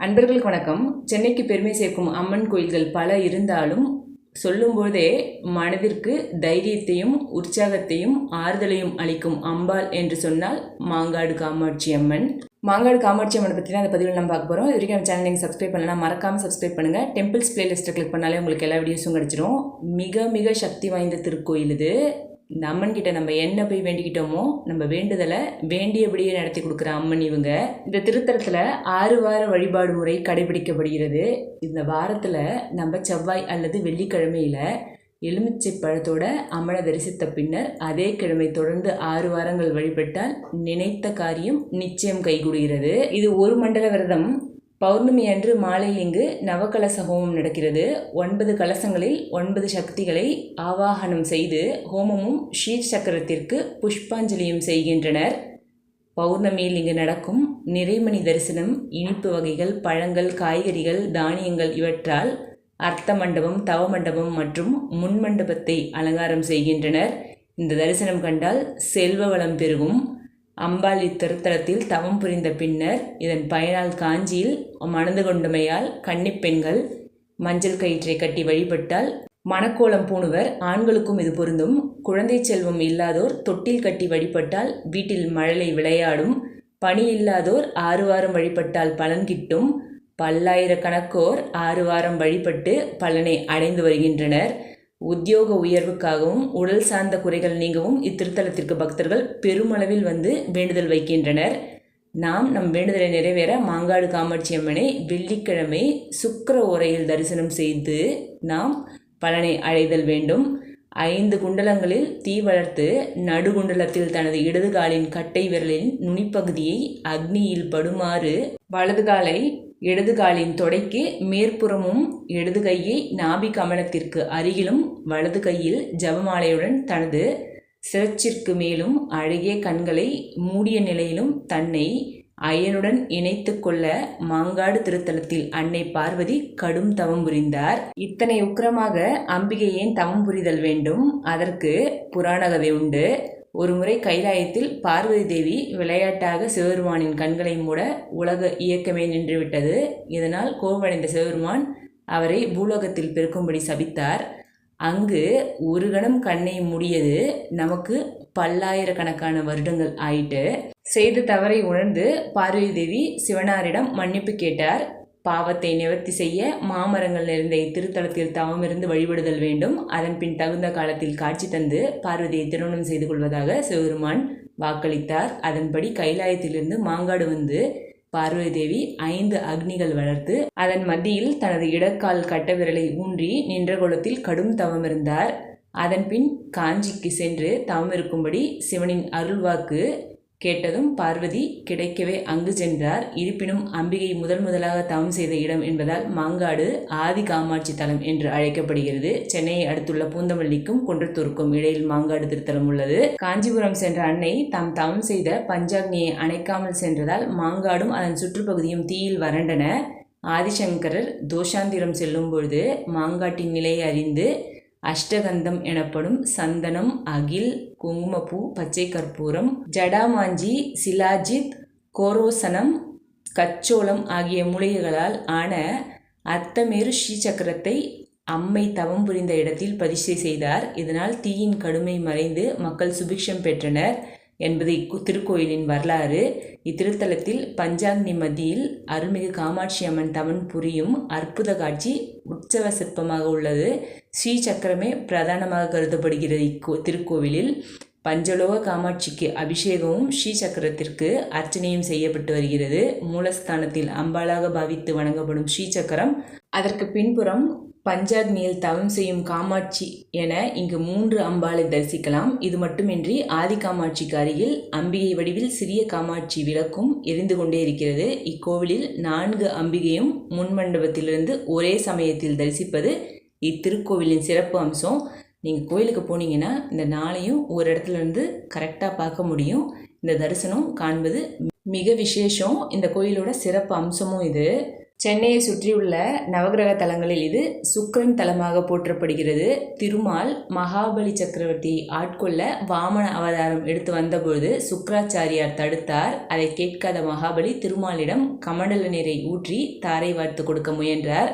அன்பர்களுக்கு வணக்கம். சென்னைக்கு பெருமை சேர்க்கும் அம்மன் கோயில்கள் பல இருந்தாலும் சொல்லும்போதே மனதிற்கு தைரியத்தையும் உற்சாகத்தையும் ஆறுதலையும் அளிக்கும் அம்பாள் என்று சொன்னால் மாங்காடு காமாட்சி அம்மன். மாங்காடு காமாட்சி அம்மனை பற்றினா அந்த பதிவில் நம்ம பார்க்க போகிறோம் இது வரைக்கும் நம்ம சேனல் நீங்கள் சப்ஸ்கிரைப் பண்ணலாம் மறக்காமல் சப்ஸ்கிரைப் பண்ணுங்கள் டெம்பிள்ஸ் பிளேலிஸ்ட்டை கிளிக் பண்ணாலே உங்களுக்கு எல்லா வீடியோஸும் கிடச்சிரும். மிக மிக சக்தி வாய்ந்த திருக்கோயில் இது. இந்த அம்மன் கிட்ட நம்ம என்ன போய் வேண்டிக்கிட்டோமோ நம்ம வேண்டுதலை வேண்டியபடியே நடத்தி கொடுக்குற அம்மன் இவங்க. இந்த திருத்தலத்தில் ஆறு வார வழிபாடு முறை கடைபிடிக்கப்படுகிறது. இந்த வாரத்தில் நம்ம செவ்வாய் அல்லது வெள்ளிக்கிழமையில் எலுமிச்சை பழத்தோட அம்மனை தரிசித்த பின்னர் அதே கிழமை தொடர்ந்து ஆறு வாரங்கள் வழிபட்டால் நினைத்த காரியம் நிச்சயம் கைகூடுகிறது. இது ஒரு மண்டல விரதம் பௌர்ணமி அன்று மாலை இங்கு நவகலச ஹோமம் நடக்கிறது. ஒன்பது கலசங்களில் ஒன்பது சக்திகளை ஆவாகனம் செய்து ஹோமமும் ஷீர் சக்கரத்திற்கு புஷ்பாஞ்சலியும் செய்கின்றனர். பௌர்ணமியில் இங்கு நடக்கும் நிறைமணி தரிசனம் இனிப்பு வகைகள் பழங்கள் காய்கறிகள் தானியங்கள் இவற்றால் அர்த்த மண்டபம் தவ மண்டபம் மற்றும் முன்மண்டபத்தை அலங்காரம் செய்கின்றனர். இந்த தரிசனம் கண்டால் செல்வ வளம் பெருகும். அம்பாள் இத்திருத்தலத்தில் தவம் புரிந்த பின்னர் இதன் பயனால் காஞ்சியில் மணந்து கொண்டமையால் கன்னிப்பெண்கள் மஞ்சள் கயிற்றை கட்டி வழிபட்டால் மணக்கோலம் பூணுவர். ஆண்களுக்கும் இது பொருந்தும். குழந்தை செல்வம் இல்லாதோர் தொட்டில் கட்டி வழிபட்டால் வீட்டில் மழலை விளையாடும். பணி இல்லாதோர் ஆறு வாரம் வழிபட்டால் பலன் கிட்டும். பல்லாயிரக்கணக்கோர் ஆறு வாரம் வழிபட்டு பலனை அடைந்து வருகின்றனர். உத்தியோக உயர்வுக்காகவும் உடல் சார்ந்த குறைகள் நீங்கவும் இத்திருத்தலத்திற்கு பக்தர்கள் பெருமளவில் வந்து வேண்டுதல் வைக்கின்றனர். நாம் நம் வேண்டுதலை நிறைவேற மாங்காடு காமாட்சி அம்மனை வெள்ளிக்கிழமை சுக்கர ஓரையில் தரிசனம் செய்து நாம் பலனை அடைதல் வேண்டும். ஐந்து குண்டலங்களில் தீ வளர்த்து நடுகுண்டலத்தில் தனது இடது காலின் கட்டை விரலின் நுனிப்பகுதியை அக்னியில் படுமாறு வலது காலை இடது காலின் தொடைக்கு மேற்புறமும் இடது கையை நாபி கமலத்திற்கு அருகிலும் வலது கையில் ஜபமாலையுடன் தனது சிரச்சிற்கு மேலும் அழகிய கண்களை மூடிய நிலையிலும் தன்னை அயனுடன் இணைத்து கொள்ள மாங்காடு திருத்தலத்தில் அன்னை பார்வதி கடும் தவம் புரிந்தார். இத்தனை உக்கிரமாக அம்பிகை ஏன் தவம் புரிதல் வேண்டும்? அதற்கு புராண கதை உண்டு. ஒருமுறை கைலாயத்தில் பார்வதி தேவி விளையாட்டாக சிவபெருமானின் கண்களை மூட உலக இயக்கமே நின்றுவிட்டது. இதனால் கோவடைந்த சிவபெருமான் அவரை பூலோகத்தில் பெருக்கும்படி சபித்தார். அங்கு ஒரு கணம் கண்ணை மூடியது நமக்கு பல்லாயிரக்கணக்கான வருடங்கள் ஆயிட்டு செய்த தவறை உணர்ந்து பார்வதி தேவி சிவனாரிடம் மன்னிப்பு கேட்டார். பாவத்தை நிவர்த்தி செய்ய மாமரங்கள் நிறைந்த இத்திருத்தலத்தில் தவமிருந்து வழிபடுதல் வேண்டும். அதன் பின் தகுந்த காலத்தில் காட்சி தந்து பார்வதியை திருமணம் செய்து கொள்வதாக சிவபெருமான் வாக்களித்தார். அதன்படி கைலாயத்திலிருந்து மாங்காடு வந்து பார்வதி தேவி ஐந்து அக்னிகள் வளர்த்து அதன் மத்தியில் தனது இடக்கால் கட்ட விரலை ஊன்றி நின்ற குளத்தில் கடும் தவம் இருந்தார் அதன்பின் காஞ்சிக்கு சென்று தவம் இருக்கும்படி சிவனின் அருள்வாக்கு கேட்டதும் பார்வதி கிடைக்கவே அங்கு சென்றார். இருப்பினும் அம்பிகை முதல் முதலாக தவம் செய்த இடம் என்பதால் மாங்காடு ஆதி காமாட்சி தலம் என்று அழைக்கப்படுகிறது. சென்னையை அடுத்துள்ள பூந்தமல்லிக்கும் குன்றத்தூருக்கும் இடையில் மாங்காடு திருத்தலம் உள்ளது. காஞ்சிபுரம் சென்ற அன்னை தாம் தவம் செய்த பஞ்சாக்னியை அணைக்காமல் சென்றதால் மாங்காடும் அதன் சுற்றுப்பகுதியும் தீயில் வறண்டன. ஆதிசங்கரர் தோஷாந்திரம் செல்லும் பொழுது மாங்காட்டின் நிலையை அறிந்து அஷ்டகந்தம் எனப்படும் சந்தனம் அகில் குங்குமப்பூ பச்சை கற்பூரம் ஜடாமாஞ்சி சிலாஜித் கோரோசனம் கச்சோளம் ஆகிய மூலிகைகளால் ஆன அத்தமேரு ஸ்ரீசக்கரத்தை அம்மை தவம் புரிந்த இடத்தில் பரிசை செய்தார். இதனால் தீயின் கடுமை மறைந்து மக்கள் சுபிக்ஷம் பெற்றனர். என்பது திருக்கோயிலின் வரலாறு இத்திருத்தலத்தில் பஞ்சாக்னி மதியில் அருள்மிகு காமாட்சி அம்மன் தவன் புரியும் அற்புத காட்சி உற்சவ சிற்பமாக உள்ளது. ஸ்ரீ சக்கரமே பிரதானமாக கருதப்படுகிறது இக்கோ திருக்கோவிலில். பஞ்சலோக காமாட்சிக்கு அபிஷேகமும் ஸ்ரீ சக்கரத்திற்கு அர்ச்சனையும் செய்யப்பட்டு வருகிறது. மூலஸ்தானத்தில் அம்பாளாக பாவித்து வணங்கப்படும் ஸ்ரீ சக்கரம் அதற்கு பின்புறம் பஞ்சாக்னியில் தவம் செய்யும் காமாட்சி என இங்கு மூன்று அம்பாளை தரிசிக்கலாம். இது மட்டுமின்றி ஆதி காமாட்சிக்கு அருகில் அம்பிகை வடிவில் சிறிய காமாட்சி விளக்கும் எரிந்து கொண்டே இருக்கிறது. இக்கோவிலில் நான்கு அம்பிகையும் முன்மண்டபத்திலிருந்து ஒரே சமயத்தில் தரிசிப்பது இத்திருக்கோவிலின் சிறப்பு அம்சம். நீங்கள் கோயிலுக்கு போனீங்கன்னா இந்த நாளையும் ஒரு இடத்துல இருந்து கரெக்டாக பார்க்க முடியும். இந்த தரிசனம் காண்பது மிக விசேஷம். இந்த கோயிலோட சிறப்பு அம்சமும் இது. சென்னையை சுற்றியுள்ள நவகிரக தலங்களில் இது சுக்கரன் தலமாக போற்றப்படுகிறது. திருமால் மகாபலி சக்கரவர்த்தி ஆட்கொள்ள வாமன அவதாரம் எடுத்து வந்தபொழுது சுக்கராச்சாரியார் தடுத்தார். அதை கேட்காத மகாபலி திருமாலிடம் கமண்டல நீரை ஊற்றி தாரை வார்த்து கொடுக்க முயன்றார்.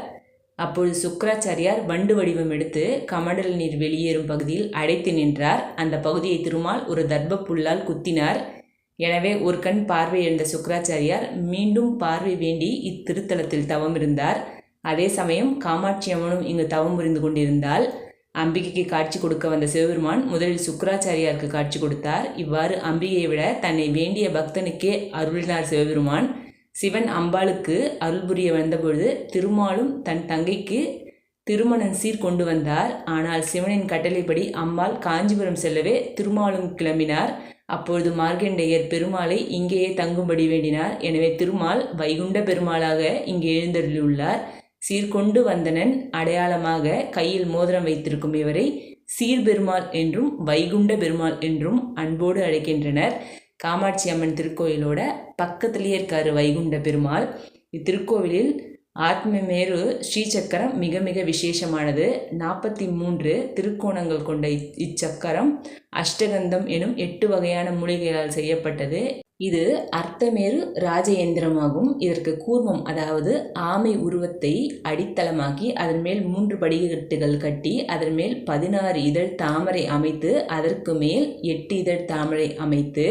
அப்பொழுது சுக்கராச்சாரியார் வண்டு வடிவம் எடுத்து கமண்டல நீர் வெளியேறும் பகுதியில் அடைத்து நின்றார். அந்த பகுதியை திருமால் ஒரு தர்ப்ப புல்லால் குத்தினார். எனவே ஒரு கண் பார்வை இழந்த சுக்கராச்சாரியார் மீண்டும் பார்வை வேண்டி இத்திருத்தலத்தில் தவம் இருந்தார். அதே சமயம் காமாட்சி அம்மனும் இங்கு தவம் புரிந்து கொண்டிருந்தால் அம்பிகைக்கு காட்சி கொடுக்க வந்த சிவபெருமான் முதலில் சுக்கராச்சாரியாருக்கு காட்சி கொடுத்தார். இவ்வாறு அம்பிகையை விட தன்னை வேண்டிய பக்தனுக்கே அருளினார் சிவபெருமான். சிவன் அம்பாளுக்கு அருள் புரிய வந்தபொழுது திருமாலும் தன் தங்கைக்கு திருமணம் சீர் கொண்டு வந்தார். ஆனால் சிவனின் கட்டளைப்படி அம்பாள் காஞ்சிபுரம் செல்லவே திருமாலும் கிளம்பினார். அப்பொழுது மார்க்கண்டேயர் பெருமாளை இங்கேயே தங்கும்படி வேண்டினார். எனவே திருமால் வைகுண்ட பெருமாளாக இங்கே எழுந்தருளியுள்ளார். சீர்கொண்டு வந்தனன் அடையாளமாக கையில் மோதிரம் வைத்திருக்கும் இவரை சீர்பெருமாள் என்றும் வைகுண்ட பெருமாள் என்றும் அன்போடு அழைக்கின்றனர். காமாட்சி அம்மன் திருக்கோயிலோட பக்கத்திலேயே இருக்காரு வைகுண்ட பெருமாள். இத்திருக்கோவிலில் ஆத்மமேரு ஸ்ரீசக்கரம் மிக மிக விசேஷமானது. நாற்பத்தி மூன்று திருக்கோணங்கள் கொண்ட இச்சக்கரம் அஷ்டகந்தம் எனும் எட்டு வகையான மூலிகைகளால் செய்யப்பட்டது. இது அர்த்தமேரு ராஜயந்திரமாகும். இதற்கு கூர்மம் அதாவது ஆமை உருவத்தை அடித்தளமாக்கி அதன் மேல் மூன்று படிக்கட்டுகள் கட்டி அதன் மேல் பதினாறு இதழ் தாமரை அமைத்து அதற்கு மேல் எட்டு இதழ் தாமரை அமைத்து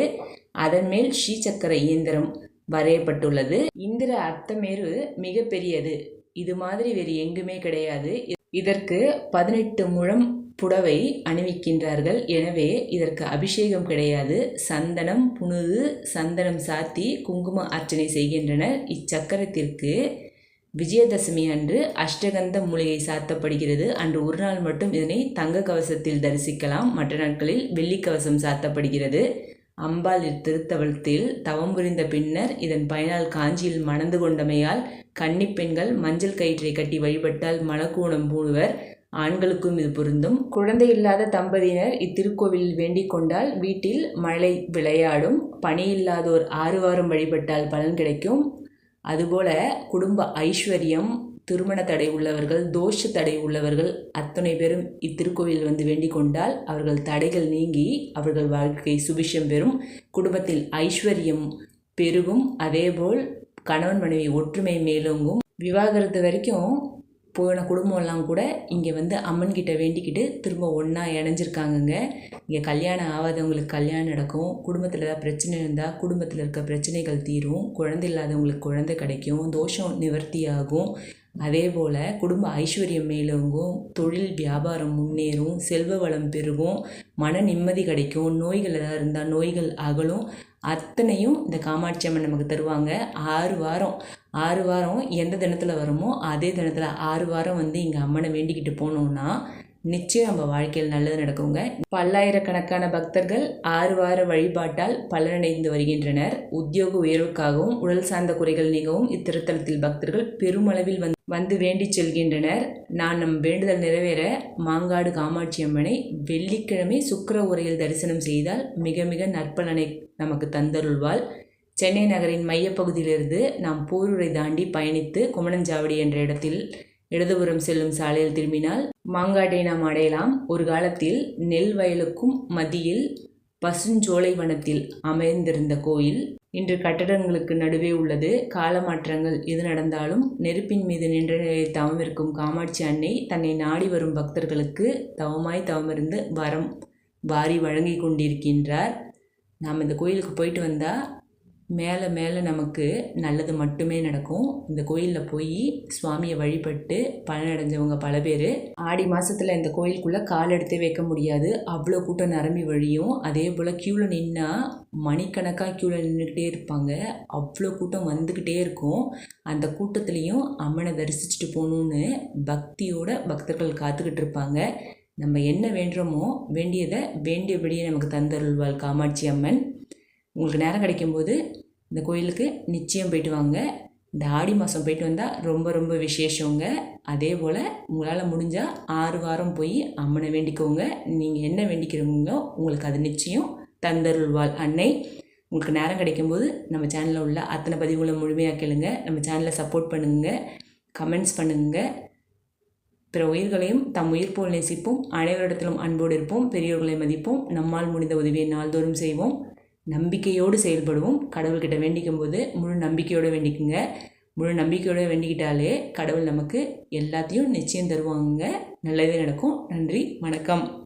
அதன் மேல் ஸ்ரீசக்கர இயந்திரம் வரையப்பட்டுள்ளது. இந்திர அர்த்தமேரு மிகப்பெரியது. இது மாதிரி வேறு எங்குமே கிடையாது. இதற்கு பதினெட்டு முழம் புடவை அணிவிக்கின்றார்கள். எனவே இதற்கு அபிஷேகம் கிடையாது. சந்தனம் புனுது சந்தனம் சாத்தி குங்கும அர்ச்சனை செய்கின்றனர். இச்சக்கரத்திற்கு விஜயதசமி அன்று அஷ்டகந்த மூலிகை சாத்தப்படுகிறது. அன்று ஒரு நாள் மட்டும் இதனை தங்க கவசத்தில் தரிசிக்கலாம். மற்ற நாட்களில் வெள்ளி கவசம் சாத்தப்படுகிறது. அம்பாள் இத்திருத்தவத்தில் தவம் புரிந்த பின்னர் இதன் பயனால் காஞ்சியில் மணந்து கொண்டமையால் கன்னிப்பெண்கள் மஞ்சள் கயிற்றை கட்டி வழிபட்டால் மலக்கூணம் பூணுவர். ஆண்களுக்கும் இது பொருந்தும். குழந்தை இல்லாத தம்பதியினர் இத்திருக்கோவிலில் வேண்டிக் கொண்டால் வீட்டில் மழை விளையாடும். பணி இல்லாதோர் ஆறு வாரம் வழிபட்டால் பலன் கிடைக்கும். அதுபோல குடும்ப ஐஸ்வர்யம் திருமண தடை உள்ளவர்கள் தோஷ தடை உள்ளவர்கள் அத்தனை பேரும் இத்திருக்கோவில் வந்து வேண்டிக் கொண்டால் அவர்கள் தடைகள் நீங்கி அவர்கள் வாழ்க்கை சுபிஷம் பெறும். குடும்பத்தில் ஐஸ்வர்யம் பெருகும். அதேபோல் கணவன் மனைவி ஒற்றுமை மேலோங்கும். விவாகரத்து வரைக்கும் போன குடும்பம்லாம் கூட இங்கே வந்து அம்மன் கிட்ட வேண்டிக்கிட்டு திரும்ப ஒன்றா இணைஞ்சிருக்காங்கங்க. இங்கே கல்யாணம் ஆகாதவங்களுக்கு கல்யாணம் நடக்கும். குடும்பத்தில் ஏதாவது பிரச்சனை இருந்தால் குடும்பத்தில் இருக்க பிரச்சனைகள் தீரும். குழந்தை இல்லாதவங்களுக்கு குழந்தை கிடைக்கும். தோஷம் நிவர்த்தி ஆகும். அதே போல் குடும்ப ஐஸ்வர்யம் மேலோங்கும் தொழில் வியாபாரம் முன்னேறும் செல்வ வளம் பெருகும் மன நிம்மதி கிடைக்கும் நோய்கள் எதாவது இருந்தால் நோய்கள் அகலும். அத்தனையும் இந்த காமாட்சி அம்மன் நமக்கு தருவாங்க. ஆறு வாரம். ஆறு வாரம் எந்த தினத்தில் வருமோ அதே தினத்தில் ஆறு வாரம் வந்து இங்கே அம்மனை வேண்டிக்கிட்டு போனோம்னா நிச்சயம் நம்ம வாழ்க்கையில் நல்லது நடக்குங்க. பல்லாயிரக்கணக்கான பக்தர்கள் ஆறு வார வழிபாட்டால் பலனடைந்து வருகின்றனர். உத்தியோக உயர்வுக்காகவும் உடல் சார்ந்த குறைகள் நீங்கவும் இத்திருத்தலத்தில் பக்தர்கள் பெருமளவில் வந்து வந்து வேண்டி செல்கின்றனர். நான் நம் வேண்டுதல் நிறைவேற மாங்காடு காமாட்சி அம்மனை வெள்ளிக்கிழமை சுக்கர உரையில் தரிசனம் செய்தால் மிக மிக நற்பலனை நமக்கு தந்தருள்வாள். சென்னை நகரின் மையப்பகுதியிலிருந்து நாம் போரூரை தாண்டி பயணித்து குமணஞ்சாவடி என்ற இடத்தில் இடதுபுறம் செல்லும் சாலையில் திரும்பினால் மாங்காட்டை நாம் அடையலாம் ஒரு காலத்தில் நெல் வயலுக்கும் மதியில் பசுஞ்சோலை வனத்தில் அமைந்திருந்த கோயில். இன்று கட்டடங்களுக்கு நடுவே உள்ளது. காலமாற்றங்கள் எது நடந்தாலும் நெருப்பின் மீது நின்ற நிலையில் தவமிருக்கும் காமாட்சி அன்னை தன்னை நாடி வரும் பக்தர்களுக்கு தவமாய் தவமிருந்து வரம் வாரி வழங்கி கொண்டிருக்கின்றார். நாம் இந்த கோயிலுக்கு போயிட்டு வந்தால் மேலே மேலே நமக்கு நல்லது மட்டுமே நடக்கும். இந்த கோயிலில் போய் சுவாமியை வழிபட்டு பலனடைஞ்சவங்க பல பேர். ஆடி மாதத்தில் இந்த கோயிலுக்குள்ளே கால் எடுத்தே வைக்க முடியாது. அவ்வளோ கூட்டம் நிரம்பி வழியும். அதே போல் க்யூவில் நின்னா மணிக்கணக்காக க்யூவில் நின்றுக்கிட்டே இருப்பாங்க. அவ்வளோ கூட்டம் வந்துக்கிட்டே இருக்கும். அந்த கூட்டத்துலேயும் அம்மனை தரிசிச்சுட்டு போகணுன்னு பக்தியோட பக்தர்கள் காத்துக்கிட்டு இருப்பாங்க. நம்ம என்ன வேண்டுறோமோ வேண்டியதை வேண்டியபடியே நமக்கு தந்தருள்வாள் காமாட்சி அம்மன். உங்களுக்கு நேரம் கிடைக்கும்போது இந்த கோயிலுக்கு நிச்சயம் போயிட்டு வாங்க. இந்த ஆடி மாதம் போயிட்டு வந்தால் ரொம்ப ரொம்ப விசேஷங்க. அதே போல் உங்களால் முடிஞ்சால் ஆறு வாரம் போய் அம்மனை வேண்டிக்கோங்க. நீங்கள் என்ன வேண்டிக்கிறீங்களோ உங்களுக்கு அது நிச்சயம் தந்தருள்வாள் அன்னை. உங்களுக்கு நேரம் கிடைக்கும்போது நம்ம சேனலில் உள்ள அத்தனை பதிவுகளை முழுமையாக கேளுங்க. நம்ம சேனலை சப்போர்ட் பண்ணுங்க. கமெண்ட்ஸ் பண்ணுங்க. பிற உயிர்களையும் தம் உயிர் போல் நேசிப்போம். அனைவரிடத்திலும் அன்போடு இருப்போம். பெரியோர்களை மதிப்போம். நம்மால் முடிந்த உதவியை நாள்தோறும் செய்வோம். நம்பிக்கையோடு செயல்படுவோம். கடவுள்கிட்ட வேண்டிக்கும் போது முழு நம்பிக்கையோடு வேண்டிக்குங்க. முழு நம்பிக்கையோடு வேண்டிக்கிட்டாலே கடவுள் நமக்கு எல்லாத்தையும் நிச்சயம் தருவாங்க நல்லதே நடக்கும். நன்றி. வணக்கம்.